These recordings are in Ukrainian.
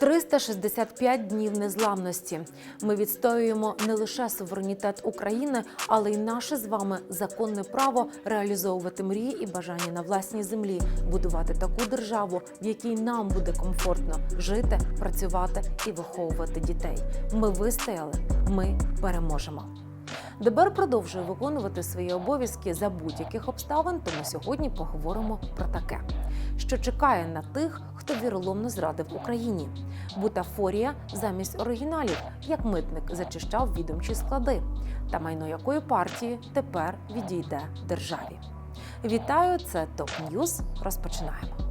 «365 днів незламності. Ми відстоюємо не лише суверенітет України, але й наше з вами законне право реалізовувати мрії і бажання на власній землі, будувати таку державу, в якій нам буде комфортно жити, працювати і виховувати дітей. Ми вистояли, ми переможемо. ДБР продовжує виконувати свої обов'язки за будь-яких обставин. Тому сьогодні поговоримо про таке, що чекає на тих, хто віроломно зрадив Україні. Бутафорія замість оригіналів, як митник зачищав відомчі склади, та майно якої партії тепер відійде державі. Вітаю, це ТОП Ньюз. Розпочинаємо.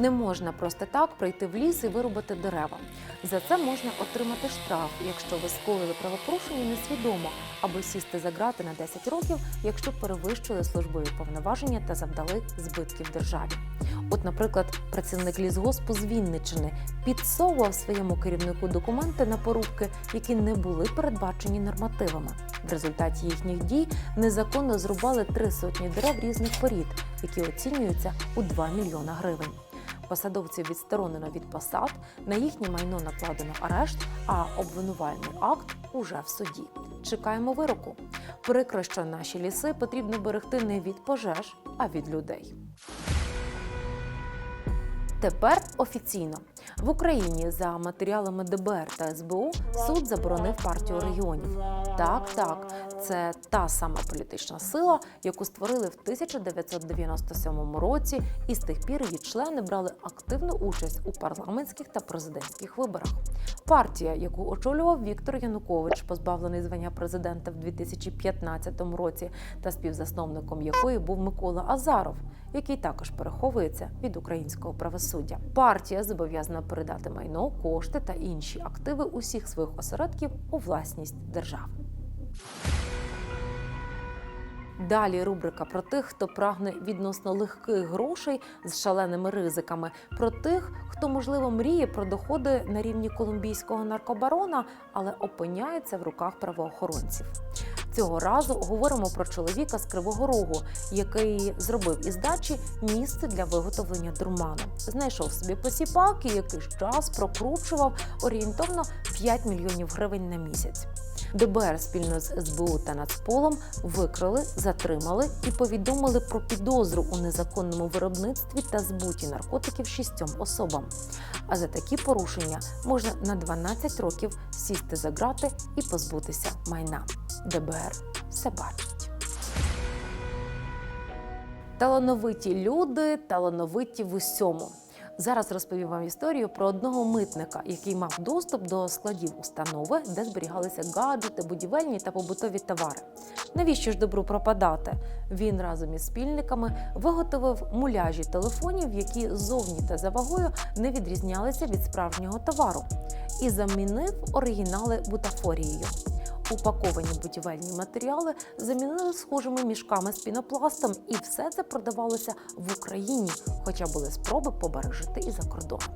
Не можна просто так прийти в ліс і вирубати дерева. За це можна отримати штраф, якщо ви скоїли правопорушення несвідомо, або сісти за грати на 10 років, якщо перевищили службові повноваження та завдали збитків державі. От, наприклад, працівник лісгоспу з Вінниччини підсовував своєму керівнику документи на порубки, які не були передбачені нормативами. В результаті їхніх дій незаконно зрубали три сотні дерев різних порід, які оцінюються у 2 мільйона гривень. Посадовців відсторонено від посад, на їхнє майно накладено арешт, а обвинувальний акт уже в суді. Чекаємо вироку. Прикро, що наші ліси потрібно берегти не від пожеж, а від людей. Тепер офіційно в Україні за матеріалами ДБР та СБУ суд заборонив партію регіонів. Так, так, це та сама політична сила, яку створили в 1997 році, і з тих пір її члени брали активну участь у парламентських та президентських виборах. Партія, яку очолював Віктор Янукович, позбавлений звання президента в 2015 році, та співзасновником якої був Микола Азаров, який також переховується від українського правосуддя. Партія зобов'язана передати майно, кошти та інші активи усіх своїх осередків у власність держави. Далі рубрика про тих, хто прагне відносно легких грошей з шаленими ризиками, про тих, хто можливо мріє про доходи на рівні колумбійського наркобарона, але опиняється в руках правоохоронців. Цього разу говоримо про чоловіка з Кривого Рогу, який зробив із дачі місце для виготовлення дурману. Знайшов собі посіпак і якийсь час прокручував орієнтовно 5 мільйонів гривень на місяць. ДБР спільно з СБУ та Нацполом викрили, затримали і повідомили про підозру у незаконному виробництві та збуті наркотиків шістьом особам. А за такі порушення можна на 12 років сісти за грати і позбутися майна. ДБР все бачить. Талановиті люди, талановиті в усьому. Зараз розповім вам історію про одного митника, який мав доступ до складів установи, де зберігалися гаджети, будівельні та побутові товари. Навіщо ж добру пропадати? Він разом із спільниками виготовив муляжі телефонів, які зовні та за вагою не відрізнялися від справжнього товару, і замінив оригінали бутафорією. Упаковані будівельні матеріали замінили схожими мішками з пінопластом, і все це продавалося в Україні, хоча були спроби побережити і за кордоном.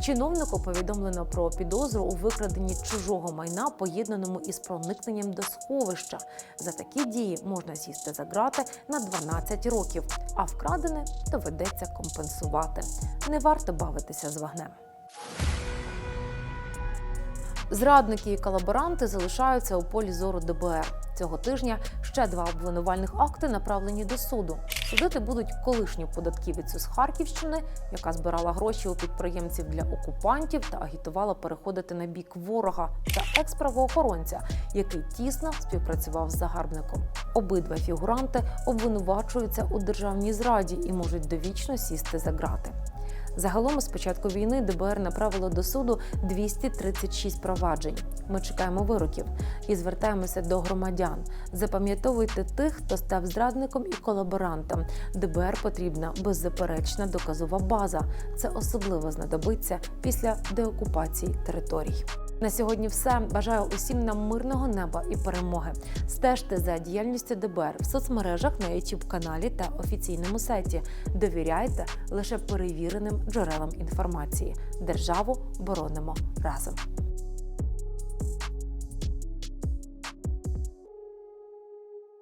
Чиновнику повідомлено про підозру у викраденні чужого майна, поєднаному із проникненням до сховища. За такі дії можна сісти за грати на 12 років, а вкрадене доведеться компенсувати. Не варто бавитися з вогнем. Зрадники і колаборанти залишаються у полі зору ДБР. Цього тижня ще два обвинувальних акти направлені до суду. Судити будуть колишню податківицю з Харківщини, яка збирала гроші у підприємців для окупантів та агітувала переходити на бік ворога, та екс-правоохоронця, який тісно співпрацював з загарбником. Обидва фігуранти обвинувачуються у державній зраді і можуть довічно сісти за грати. Загалом з початку війни ДБР направило до суду 236 проваджень. Ми чекаємо вироків і звертаємося до громадян. Запам'ятовуйте тих, хто став зрадником і колаборантом. ДБР потрібна беззаперечна доказова база. Це особливо знадобиться після деокупації територій. На сьогодні все. Бажаю усім нам мирного неба і перемоги. Стежте за діяльністю ДБР в соцмережах на youtube каналі та офіційному сайті. Довіряйте лише перевіреним джерелам інформації. Державу боронимо разом.